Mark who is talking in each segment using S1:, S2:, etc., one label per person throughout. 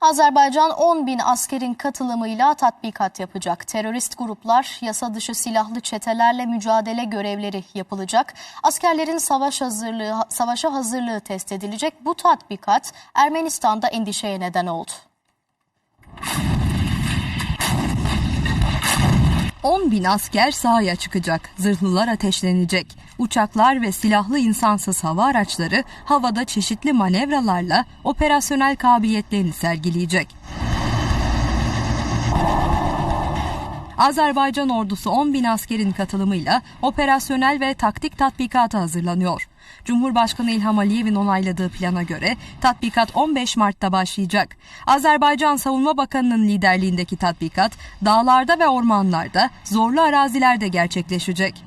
S1: Azerbaycan 10 bin askerin katılımıyla tatbikat yapacak. Terörist gruplar, yasa dışı silahlı çetelerle mücadele görevleri yapılacak. Askerlerin savaş hazırlığı, savaşa hazırlığı test edilecek. Bu tatbikat Ermenistan'da endişeye neden oldu.
S2: 10 bin asker sahaya çıkacak. Zırhlılar ateşlenecek. Uçaklar ve silahlı insansız hava araçları havada çeşitli manevralarla operasyonel kabiliyetlerini sergileyecek. Azerbaycan ordusu 10 bin askerin katılımıyla operasyonel ve taktik tatbikata hazırlanıyor. Cumhurbaşkanı İlham Aliyev'in onayladığı plana göre tatbikat 15 Mart'ta başlayacak. Azerbaycan Savunma Bakanı'nın liderliğindeki tatbikat dağlarda ve ormanlarda, zorlu arazilerde gerçekleşecek.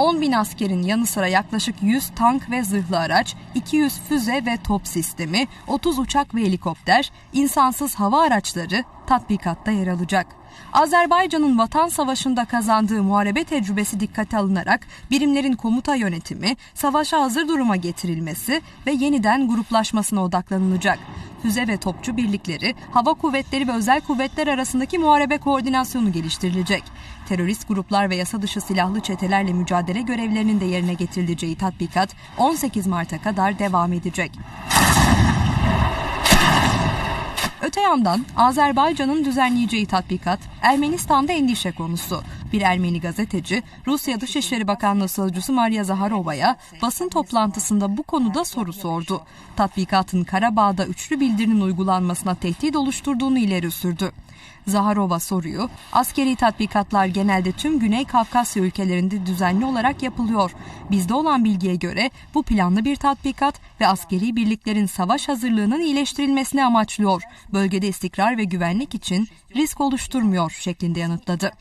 S2: 10 bin askerin yanı sıra yaklaşık 100 tank ve zırhlı araç, 200 füze ve top sistemi, 30 uçak ve helikopter, insansız hava araçları tatbikatta yer alacak. Azerbaycan'ın Vatan Savaşı'nda kazandığı muharebe tecrübesi dikkate alınarak birimlerin komuta yönetimi, savaşa hazır duruma getirilmesi ve yeniden gruplaşmasına odaklanılacak. Füze ve topçu birlikleri, hava kuvvetleri ve özel kuvvetler arasındaki muharebe koordinasyonu geliştirilecek. Terörist gruplar ve yasa dışı silahlı çetelerle mücadele görevlerinin de yerine getirileceği tatbikat 18 Mart'a kadar devam edecek. Öte yandan Azerbaycan'ın düzenleyeceği tatbikat Ermenistan'da endişe konusu. Bir Ermeni gazeteci Rusya Dışişleri Bakanlığı Sözcüsü Maria Zaharova'ya basın toplantısında bu konuda soru sordu. Tatbikatın Karabağ'da üçlü bildirinin uygulanmasına tehdit oluşturduğunu ileri sürdü. Zaharova soruyu, askeri tatbikatlar genelde tüm Güney Kafkasya ülkelerinde düzenli olarak yapılıyor. Bizde olan bilgiye göre bu planlı bir tatbikat ve askeri birliklerin savaş hazırlığının iyileştirilmesini amaçlıyor. Bölgede istikrar ve güvenlik için risk oluşturmuyor şeklinde yanıtladı.